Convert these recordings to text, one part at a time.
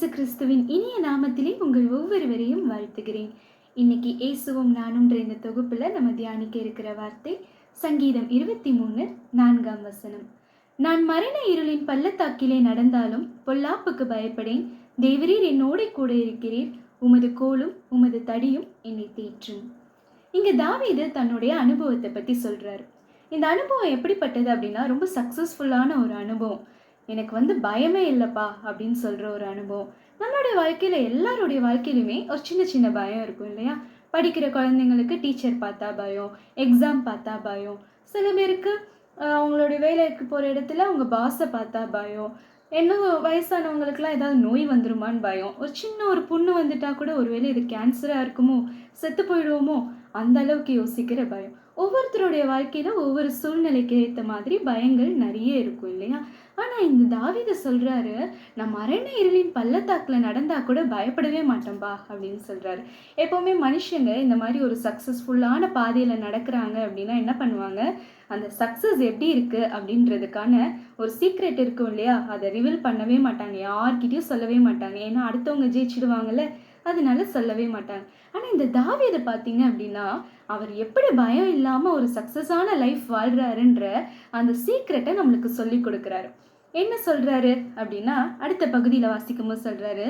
இயேசு கிறிஸ்துவின் இனிய நாமத்திலே உங்கள் ஒவ்வொருவரையும் வாழ்த்துகிறேன். இன்னைக்கு இயேசுவும் நானுன்ற இந்த தொகுப்புல நம்ம தியானிக்க இருக்கிற வார்த்தை சங்கீதம் இருபத்தி மூணு நான்காம் வசனம். நான் மரண இருளின் பள்ளத்தாக்கிலே நடந்தாலும் பொல்லாப்புக்கு பயப்படேன். தேவரீர் என்னோட கூட இருக்கிறீர். உமது கோலும் உமது தடியும் என்னை தேற்றும். இங்க தாவீது தன்னுடைய அனுபவத்தை பத்தி சொல்றாரு. இந்த அனுபவம் எப்படிப்பட்டது அப்படின்னா ரொம்ப சக்சஸ்ஃபுல்லான ஒரு அனுபவம். எனக்கு வந்து பயமே இல்லைப்பா அப்படின்னு சொல்கிற ஒரு அனுபவம். நம்மளுடைய வாழ்க்கையில் எல்லாருடைய வாழ்க்கையிலுமே ஒரு சின்ன சின்ன பயம் இருக்கும் இல்லையா? படிக்கிற குழந்தைங்களுக்கு டீச்சர் பார்த்தா பயம் எக்ஸாம் பார்த்தா பயம். சில பேருக்கு அவங்களுடைய வேலைக்கு போகிற இடத்துல அவங்க பாஸை பார்த்தா பயம். இன்னும் வயசானவங்களுக்குலாம் ஏதாவது நோய் வந்துருமான்னு பயம். ஒரு சின்ன ஒரு புண்ணு வந்துட்டா கூட ஒருவேளை இது கேன்சராக இருக்குமோ செத்து போயிடுவோமோ அந்த அளவுக்கு யோசிக்கிற பயம். ஒவ்வொருத்தருடைய வாழ்க்கையில் ஒவ்வொரு சூழ்நிலைக்கு ஏற்ற மாதிரி பயங்கள் நிறைய இருக்கும் இல்லையா? ஆனால் இந்த தாவீது சொல்கிறாரு நான் மரண இருளின் பள்ளத்தாக்கில் நடந்தால் கூட பயப்படவே மாட்டோம்பா அப்படின்னு சொல்கிறாரு எப்போவுமே மனுஷங்க இந்த மாதிரி ஒரு சக்ஸஸ்ஃபுல்லான பாதையில் நடக்கிறாங்க அப்படின்னா என்ன பண்ணுவாங்க? அந்த சக்ஸஸ் எப்படி இருக்குது அப்படின்றதுக்கான ஒரு சீக்ரெட் இருக்கும் இல்லையா? அதை ரிவீல் பண்ணவே மாட்டாங்க. யார்கிட்டையும் சொல்லவே மாட்டாங்க. ஏன்னா அடுத்தவங்க ஜெயிச்சிடுவாங்கல்ல. அதனால சொல்லவே மாட்டாங்க ஆனால் இந்த தாவியதை பார்த்தீங்க அப்படின்னா அவர் எப்படி பயம் இல்லாமல் ஒரு சக்சஸான லைஃப் வாழ்கிறாருன்ற அந்த சீக்ரெட்டை நம்மளுக்கு சொல்லி கொடுக்குறாரு. என்ன சொல்கிறாரு அப்படின்னா அடுத்த பகுதியில் வாசிக்கும் போது சொல்றாரு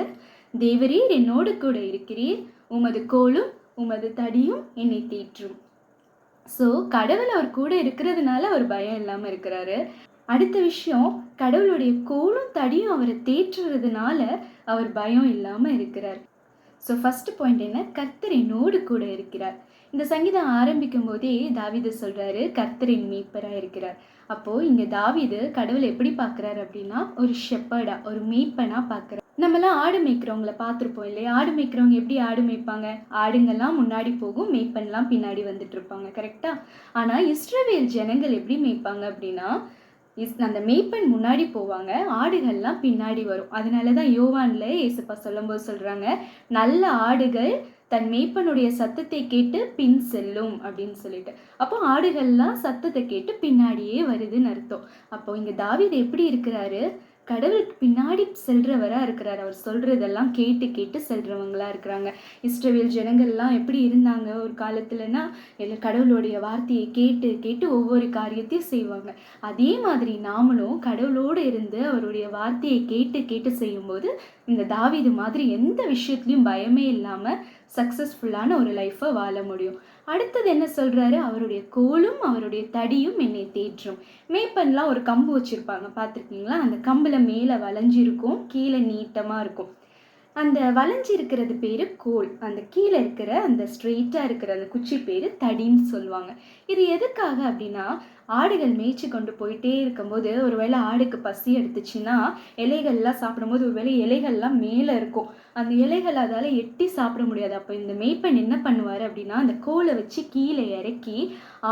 தேவரீர் என்னோடு கூட இருக்கிறீர். உமது கோலும் உமது தடியும் என்னை தேற்றும். ஸோ கடவுள் அவர் கூட இருக்கிறதுனால அவர் பயம் இல்லாமல் இருக்கிறாரு. அடுத்த விஷயம் கடவுளுடைய கோலும் தடியும் அவரை தேற்றுறதுனால அவர் பயம் இல்லாமல் இருக்கிறார். ஸோ ஃபர்ஸ்ட் பாயிண்ட் என்ன? கர்த்தர் என்னோடு கூட இருக்கிறார். இந்த சங்கீதம் ஆரம்பிக்கும் போதே தாவிது சொல்கிறாரு கர்த்தரின் மீட்பரா இருக்கிறார். அப்போது இங்கே தாவீது கடவுளை எப்படி பார்க்குறாரு அப்படின்னா ஒரு ஷெப்பர்டா ஒரு மீப்பனாக பார்க்கறாரு. நம்மலாம் ஆடு மேய்க்கிறவங்கள பார்த்துருப்போம் இல்லையா? ஆடு மேய்க்கிறவங்க எப்படி ஆடு மேய்ப்பாங்க? ஆடுங்கள்லாம் முன்னாடி போகும் மேய்ப்பன்லாம் பின்னாடி வந்துட்டு இருப்பாங்க கரெக்டாக ஆனால் இஸ்ரவேல் ஜனங்கள் எப்படி மேய்ப்பாங்க அப்படின்னா இஸ் அந்த மேய்ப்பன் முன்னாடி போவாங்க ஆடுகள்லாம் பின்னாடி வரும். அதனால தான் யோவான்ல ஏசப்பா சொல்லும்போது சொல்கிறாங்க நல்ல ஆடுகள் தன் மேய்ப்பனுடைய சத்தத்தை கேட்டு பின் செல்லும் அப்படின்னு சொல்லிட்டு. அப்போ ஆடுகள்லாம் சத்தத்தை கேட்டு பின்னாடியே வருதுன்னு அர்த்தம். அப்போ இங்கே தாவிது எப்படி இருக்கிறாரு? கடவுளுக்கு பின்னாடி செல்றவராக இருக்கிறார். அவர் சொல்றதெல்லாம் கேட்டு கேட்டு செல்றவங்களா இருக்கிறாங்க. இஸ்ரவேல் ஜனங்கள்லாம் எப்படி இருந்தாங்க? ஒரு காலத்துலனா எல்லா கடவுளுடைய வார்த்தையை கேட்டு கேட்டு ஒவ்வொரு காரியத்தையும் செய்வாங்க. அதே மாதிரி நாமளும் கடவுளோடு இருந்து அவருடைய வார்த்தையை கேட்டு கேட்டு செய்யும்போது இந்த தாவிது மாதிரி எந்த விஷயத்துலையும் பயமே இல்லாமல் சக்ஸஸ்ஃபுல்லான ஒரு லைஃப்பை வாழ முடியும். அடுத்தது என்ன சொல்கிறாரு அவருடைய கோலும் அவருடைய தடியும் என்னை தேற்றும். மேப்பன்லாம் ஒரு கம்பு வச்சுருப்பாங்க பார்த்துருக்கீங்களா? அந்த கம்பில் மேலே வளைஞ்சிருக்கும் கீழே நீட்டமாக இருக்கும். அந்த வளைஞ்சி இருக்கிறது பேர் கோல். அந்த கீழே இருக்கிற அந்த ஸ்ட்ரெயிட்டாக இருக்கிற அந்த குச்சி பேர் தடின்னு சொல்லுவாங்க. இது எதுக்காக அப்படின்னா ஆடுகள் மேய்ச்சி கொண்டு போயிட்டே இருக்கும்போது ஒருவேளை ஆடுக்கு பசி எடுத்துச்சுன்னா இலைகள்லாம் சாப்பிடும்போது ஒருவேளை இலைகள்லாம் மேலே இருக்கும். அந்த இலைகள் அதால் எட்டி சாப்பிட முடியாது. அப்போ இந்த மேய்ப்பன் என்ன பண்ணுவார் அப்படின்னா அந்த கோலை வச்சு கீழே இறக்கி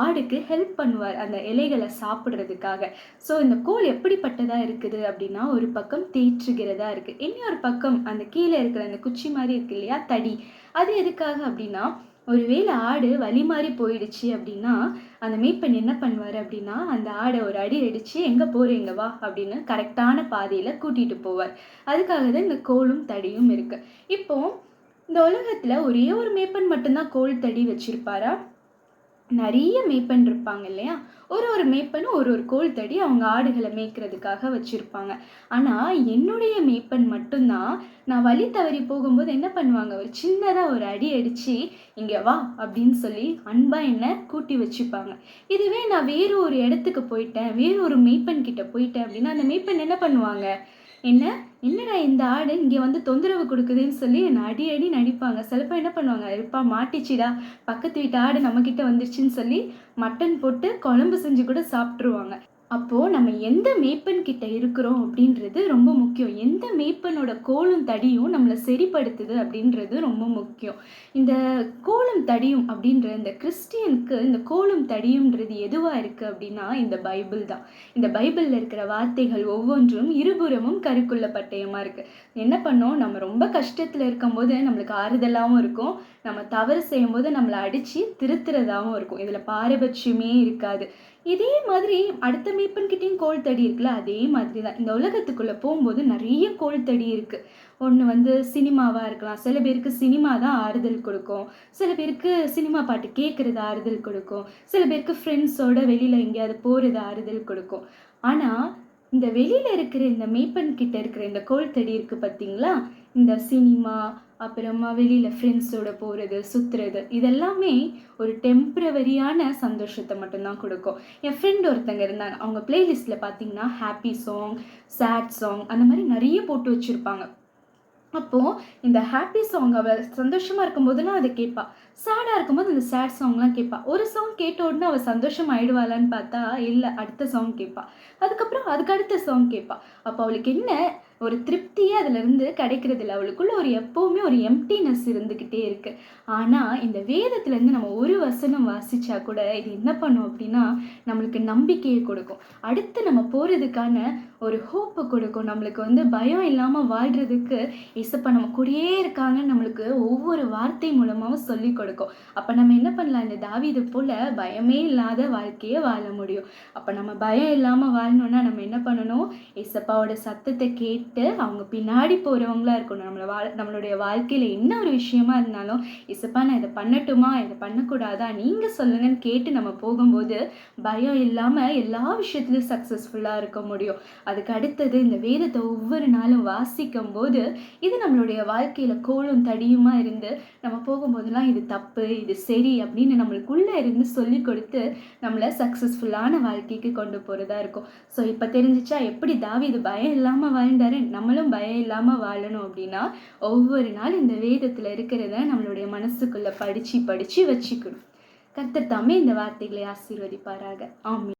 ஆடுக்கு ஹெல்ப் பண்ணுவார் அந்த இலைகளை சாப்பிட்றதுக்காக. ஸோ இந்த கோல் எப்படிப்பட்டதாக இருக்குது அப்படின்னா ஒரு பக்கம் தேற்றுகிறதா இருக்குது இன்னொரு பக்கம் அந்த கீழே இருக்கிற அந்த குச்சி மாதிரி இருக்கு இல்லையா? தடி. அது எதுக்காக அப்படின்னா ஒருவேளை ஆடு வழி மாறி போயிடுச்சு அப்படின்னா அந்த மேய்ப்பன் என்ன பண்ணுவார் அப்படின்னா அந்த ஆடை ஒரு அடி அடித்து எங்கே போகிறீங்க வா அப்படின்னு கரெக்டான பாதையில் கூட்டிகிட்டு போவார். அதுக்காக தான் இந்த கோலும் தடியும் இருக்குது இப்போது இந்த உலகத்தில் ஒரே ஒரு மேப்பன் மட்டும்தான் கோல் தடி வச்சுருப்பாரா? நிறைய மேய்ப்பன் இருப்பாங்க இல்லையா? ஒரு ஒரு மேய்ப்பனும் ஒரு ஒரு கோல் தடி அவங்க ஆடுகளை மேய்க்கிறதுக்காக வச்சுருப்பாங்க. ஆனால் என்னுடைய மேய்ப்பன் மட்டும்தான் நான் வழி தவறி போகும்போது என்ன பண்ணுவாங்க? ஒரு சின்னதாக ஒரு அடி அடித்து இங்கே வா அப்படின்னு சொல்லி அன்பாக என்ன கூட்டி வச்சுப்பாங்க. இதுவே நான் வேறு ஒரு இடத்துக்கு போயிட்டேன் வேறு ஒரு மேய்ப்பன் கிட்ட போயிட்டேன் அப்படின்னா அந்த மேய்ப்பன் என்ன பண்ணுவாங்க? என்ன? என்னடா இந்த ஆடு இங்கே வந்து தொந்தரவு கொடுக்குதுன்னு சொல்லி என்னை அடி அடி நடிப்பாங்க. சிலப்போ என்ன பண்ணுவாங்க? இருப்பா மாட்டிச்சிடா. பக்கத்து வீட்டு ஆடு நம்மக்கிட்ட வந்துருச்சுன்னு சொல்லி மட்டன் போட்டு குழம்பு செஞ்சு கூட சாப்பிட்ருவாங்க அப்போது நம்ம எந்த மேய்ப்பன் கிட்ட இருக்கிறோம் அப்படின்றது ரொம்ப முக்கியம். எந்த மேய்ப்பனோட கோலும் தடியும் நம்மளை சரிப்படுத்துது அப்படின்றது ரொம்ப முக்கியம். இந்த கோலும் தடியும் அப்படின்ற இந்த கிறிஸ்டியனுக்கு இந்த கோலும் தடியும்ன்றது எதுவாக இருக்குது அப்படின்னா இந்த பைபிள் தான். இந்த பைபிளில் இருக்கிற வார்த்தைகள் ஒவ்வொன்றும் இருபுறமும் கருக்குள்ள பட்டயமாக இருக்குது என்ன பண்ணோம்? நம்ம ரொம்ப கஷ்டத்தில் இருக்கும்போது நம்மளுக்கு ஆறுதலாகவும் இருக்கும். நம்ம தவறு செய்யும்போது நம்மளை அடித்து திருத்துறதாகவும் இருக்கும். இதில் பாரபட்சமே இருக்காது. இதே மாதிரி அடுத்த மீப்பன்கிட்டையும் கோல் தடி இருக்குல்ல அதே மாதிரி தான் இந்த உலகத்துக்குள்ளே போகும்போது நிறைய கோல் தடி இருக்குது ஒன்று வந்து சினிமாவாக இருக்கலாம். சில பேருக்கு சினிமா தான் ஆறுதல் கொடுக்கும். சில பேருக்கு சினிமா பாட்டு கேட்குறது ஆறுதல் கொடுக்கும். சில பேருக்கு ஃப்ரெண்ட்ஸோட வெளியில் எங்கேயாவது போகிறது ஆறுதல் கொடுக்கும். ஆனால் இந்த வெளியில் இருக்கிற இந்த மேப்பன் கிட்ட இருக்கிற இந்த கோல் தடி இருக்குது பார்த்தீங்களா இந்த சினிமா அப்புறமா வெளியில் ஃப்ரெண்ட்ஸோட போகிறது சுற்றுறது இதெல்லாமே ஒரு டெம்ப்ரவரியான சந்தோஷத்தை மட்டும்தான் கொடுக்கும். என் ஃப்ரெண்ட் ஒருத்தங்க இருந்தாங்க. அவங்க பிளேலிஸ்ட்டில் பார்த்தீங்கன்னா ஹாப்பி சாங் சேட் சாங் அந்த மாதிரி நிறைய போட்டு வச்சுருப்பாங்க. அப்போது இந்த ஹாப்பி சாங் அவள் சந்தோஷமாக இருக்கும்போதெல்லாம் அதை கேட்பா. சேடாக இருக்கும்போது இந்த சேட் சாங்லாம் கேட்பா. ஒரு சாங் கேட்ட உடனே அவள் சந்தோஷம் ஆயிடுவாளான்னு பார்த்தா இல்லை அடுத்த சாங் கேட்பா. அதுக்கப்புறம் அதுக்கு அடுத்த சாங் கேட்பா. அப்போ அவளுக்கு என்ன? ஒரு திருப்தியே அதிலிருந்து கிடைக்கிறது இல்லை அவளுக்குள்ள ஒரு எப்போவுமே ஒரு எம்டினஸ் இருந்துக்கிட்டே இருக்குது ஆனால் இந்த வேதத்துலேருந்து நம்ம ஒரு வசனம் வாசித்தா கூட இது என்ன பண்ணும் அப்படின்னா நம்மளுக்கு நம்பிக்கையை கொடுக்கும். அடுத்து நம்ம போகிறதுக்கான ஒரு ஹோப்பை கொடுக்கும். நம்மளுக்கு வந்து பயம் இல்லாமல் வாழ்கிறதுக்கு இசப்பா நம்ம கூடயே இருக்காங்கன்னு நம்மளுக்கு ஒவ்வொரு வார்த்தை மூலமாகவும் சொல்லி கொடுக்கும். அப்போ நம்ம என்ன பண்ணலாம்? இந்த தாவிது போல் பயமே இல்லாத வாழ்க்கையை வாழ முடியும். அப்போ நம்ம பயம் இல்லாமல் வாழணும்னா நம்ம என்ன பண்ணணும்? இசப்பாவோட சத்தத்தை கேட்டு அவங்க பின்னாடி போகிறவங்களா இருக்கணும். நம்மளை வா நம்மளுடைய வாழ்க்கையில் என்ன ஒரு விஷயமா இருந்தாலும் இசப்பா நான் இதை பண்ணட்டுமா? இதை பண்ணக்கூடாதா? நீங்கள் சொல்லுங்கன்னு கேட்டு நம்ம போகும்போது பயம் இல்லாமல் எல்லா விஷயத்துலையும் சக்ஸஸ்ஃபுல்லாக இருக்க முடியும். அதுக்கு அடுத்தது இந்த வேதத்தை ஒவ்வொரு நாளும் வாசிக்கும் போது இது நம்மளுடைய வாழ்க்கையில் கோலும் தடியுமா இருந்து நம்ம போகும்போதெல்லாம் இது தப்பு இது சரி அப்படின்னு நம்மளுக்குள்ளே இருந்து சொல்லி கொடுத்து நம்மளை சக்ஸஸ்ஃபுல்லான வாழ்க்கைக்கு கொண்டு போகிறதா இருக்கும். ஸோ இப்போ தெரிஞ்சிச்சா எப்படி தாவி இது பயம் இல்லாமல் வாழ்ந்தாரு? நம்மளும் பயம் இல்லாமல் வாழணும் அப்படின்னா ஒவ்வொரு நாள் இந்த வேதத்தில் இருக்கிறத நம்மளுடைய மனசுக்குள்ளே படித்து படித்து வச்சுக்கணும். கர்த்தர் தாமே இந்த வார்த்தைகளை ஆசீர்வதிப்பாராக. ஆமி